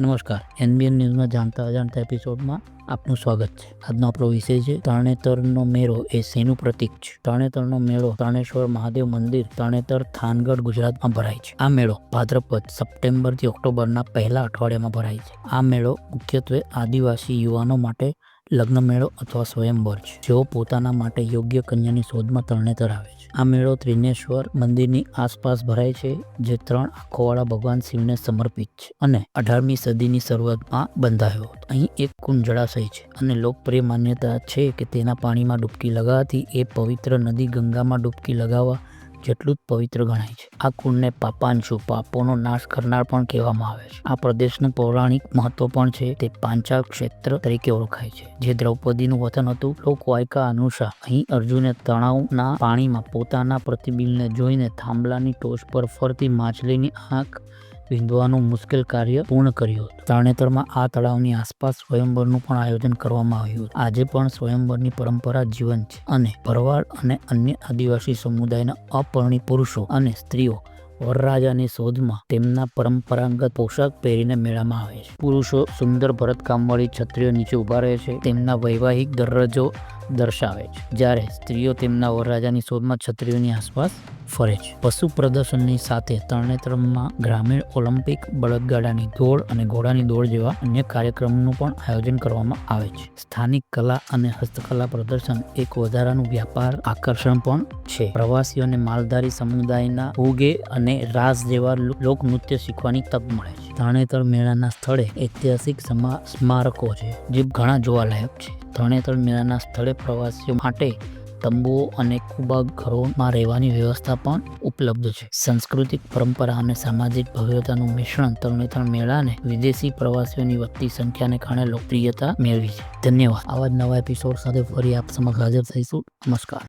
નમસ્કાર. એનબીએન ન્યૂઝમાં જાણતા અજાણતા એપિસોડમાં આપનું સ્વાગત છે. આજનો આપણો વિષય છે તરણેતરનો મેળો એ શેનું પ્રતીક છે? તરણેતરનો મેળો તરણેશ્વર મહાદેવ મંદિર તરણેતર થાનગઢ ગુજરાતમાં ભરાય છે. આ મેળો ભાદ્રપદ સપ્ટેમ્બરથી ઓક્ટોબરના પહેલા અઠવાડિયામાં ભરાય છે. આ મેળો મુખ્યત્વે આદિવાસી યુવાનો માટે લગ્ન મેળો અથવા સ્વયંવર છે. જેઓ પોતાના માટે યોગ્ય કન્યાની શોધમાં તરણેતર આવે છે. આ મેળો ત્રિનેશ્વર મંદિરની આસપાસ ભરાય છે, જે ત્રણ આંખોવાળા ભગવાન શિવને સમર્પિત છે અને અઢારમી સદીની શરૂઆતમાં બંધાયો હતો. અહીં એક કુંડ જળાશય છે અને લોકપ્રિય માન્યતા છે કે તેના પાણીમાં ડૂબકી લગાવવાથી એ પવિત્ર નદી ગંગામાં ડૂબકી લગાવવા જેટલું જ પવિત્ર ગણાય છે. આ કુંડને પાપાંશુ પાપોનો નાશ કરનાર પણ કહેવામાં આવે છે. આ પ્રદેશનું પૌરાણિક મહત્વ પણ છે. તે પાંચાળ ક્ષેત્ર તરીકે ઓળખાય છે. જે દ્રૌપદીનું વતન હતું, લોકવાયકા અનુસાર અહીં અર્જુને તણાવના પાણીમાં પોતાના પ્રતિબિંબને જોઈને થાંભલાની ટોચ પર ફરતી માછલીની આંખ વિંધવાનું મુશ્કેલ કાર્ય પૂર્ણ કર્યું હતું. તરણેતરમાં આ તળાવની આસપાસ સ્વયંવરનું પણ આયોજન કરવામાં આવ્યું હતું. આજે પણ સ્વયંવરની પરંપરા જીવંત છે અને ભરવાડ અને અન્ય આદિવાસી સમુદાયના અપરણી પુરુષો અને સ્ત્રીઓ વરરાજાની શોધમાં તેમના પરંપરાગત પોશાક પહેરીને મેળામાં આવે છે. પુરુષો સુંદર ભરતકામવાળી છત્રીઓ નીચે ઊભા રહે છે. તેમના વૈવાહિક દરજ્જો દર્શાવે છે, જ્યારે સ્ત્રીઓ તેમના વરરાજાની શોધમાં છત્રીઓની આસપાસ ફરે છે. પશુ પ્રદર્શનની સાથે તરણેતરમાં ગ્રામીણ ઓલિમ્પિક બળદગાડાની દોડ અને ઘોડાની દોડ જેવા અન્ય કાર્યક્રમનું પણ આયોજન કરવામાં આવે છે. સ્થાનિક કલા અને હસ્તકલા પ્રદર્શન એક વધારાનું વ્યાપાર આકર્ષણ પણ છે. પ્રવાસીઓને માલધારી સમુદાયના ઉગે અને રાસ જેવા લોકનૃત્ય શીખવાની તક મળે છે. તરણેતર મેળાના સ્થળે ઐતિહાસિક સમા સ્મારકો છે, જે ઘણા જોવાલાયક છે. તરણેતર મેળાના સ્થળે પ્રવાસીઓ માટે તંબુઓ અને કુબા ઘરોમાં રહેવાની વ્યવસ્થા પણ ઉપલબ્ધ છે. સાંસ્કૃતિક પરંપરા અને સામાજિક ભવ્યતાનું મિશ્રણ તરણેતર મેળાને વિદેશી પ્રવાસીઓની વધતી સંખ્યાને કારણે લોકપ્રિયતા મેળવી છે. ધન્યવાદ. આવા જ નવા એપિસોડ સાથે ફરી આપ સમક્ષ હાજર થઈશું. નમસ્કાર.